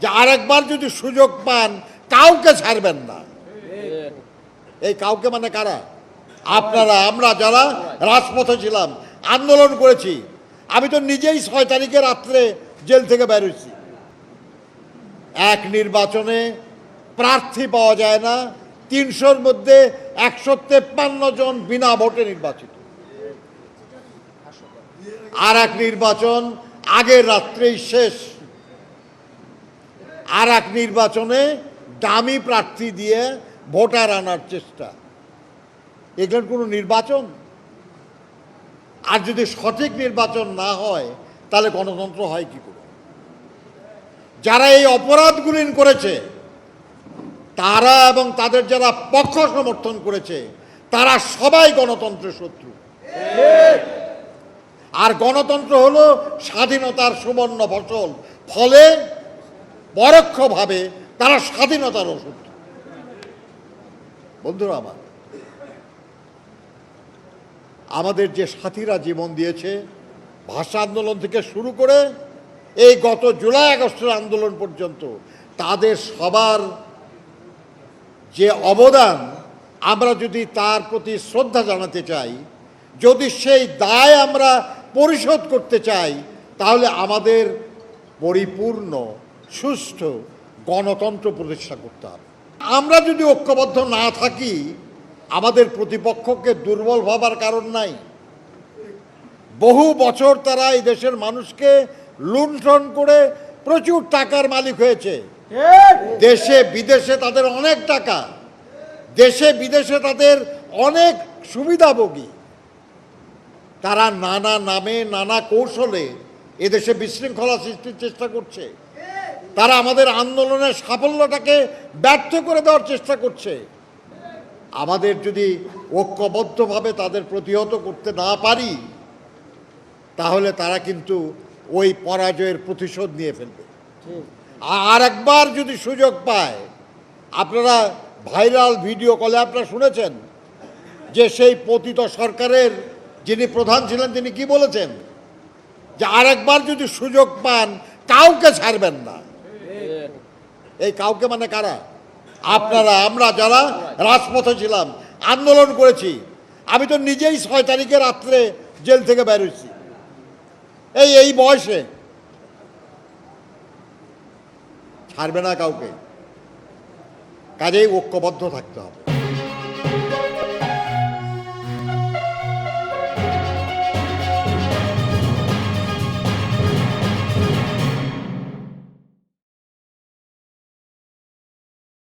যে আরেকবার যদি সুযোগ পান, কাউকে ছাড়বেন না। এই কাউকে মানে কারা? আপনারা, আমরা যারা রাজপথে ছিলাম, আন্দোলন করেছি, আমি তো নিজেই ছয় তারিখে রাত্রে জেল থেকে বেরোচ্ছি এক নির্বাচনে প্রার্থী পাওয়া যায় না, তিনশোর মধ্যে একশো তেপ্পান্ন জন বিনা ভোটে নির্বাচিত। আর এক নির্বাচন আগের রাত্রেই শেষ। আর এক নির্বাচনে দামি প্রার্থী দিয়ে ভোটার আনার চেষ্টা। এগুলোর কোনো নির্বাচন? আর যদি সঠিক নির্বাচন না হয়, তাহলে গণতন্ত্র হয় কি করে? যারা এই অপরাধগুলি করেছে, তারা এবং তাদের যারা পক্ষ সমর্থন করেছে, তারা সবাই গণতন্ত্রের শত্রু। আর গণতন্ত্র হলো স্বাধীনতার সুবর্ণ ফসল। ফলে পরোক্ষভাবে তারা স্বাধীনতার শত্রু বন্ধুরা আমার, আমাদের যে সাথীরা জীবন দিয়েছে, ভাষা আন্দোলন থেকে শুরু করে এই গত জুলাই আগস্টের আন্দোলন পর্যন্ত, তাদের সবার যে অবদান, আমরা যদি তার প্রতি শ্রদ্ধা জানাতে চাই, যদি সেই দায় আমরা পরিশোধ করতে চাই, তাহলে আমাদের পরিপূর্ণ সুষ্ঠু গণতন্ত্র প্রতিষ্ঠা করতে হবে। আমরা যদি ঐক্যবদ্ধ না থাকি, আমাদের প্রতিপক্ষকে দুর্বল ভাবার কারণ নাই। বহু বছর তারা এই দেশের মানুষকে লুণ্ঠন করে প্রচুর টাকার মালিক হয়েছে। দেশে বিদেশে তাদের অনেক টাকা, দেশে বিদেশে তাদের অনেক সুবিধাভোগী। তারা নানা নামে নানা কৌশলে এদেশে বিশৃঙ্খলা সৃষ্টির চেষ্টা করছে। তারা আমাদের আন্দোলনের সাফল্যটাকে ব্যর্থ করে দেওয়ার চেষ্টা করছে। আমাদের যদি ঐক্যবদ্ধভাবে তাদের প্রতিহত করতে না পারি, তাহলে তারা কিন্তু ওই পরাজয়ের প্রতিশোধ নিয়ে ফেলবে। আর একবার যদি সুযোগ পায়, আপনারা ভাইরাল ভিডিও কলে আপনারা শুনেছেন যে সেই পতিত সরকারের যিনি প্রধান ছিলেন, তিনি কি বলেছেন? যে আরেকবার যদি সুযোগ পান, কাউকে ছাড়বেন না। এই কাউকে মানে কারা? আপনারা, আমরা যারা রাজপথে ছিলাম, আন্দোলন করেছি, আমি তো নিজেই ছয় তারিখে রাত্রে জেল থেকে বেরোচ্ছি এই এই বয়সে ছাড়বে না কাউকে। কাজেই ঐক্যবদ্ধ থাকতে হবে।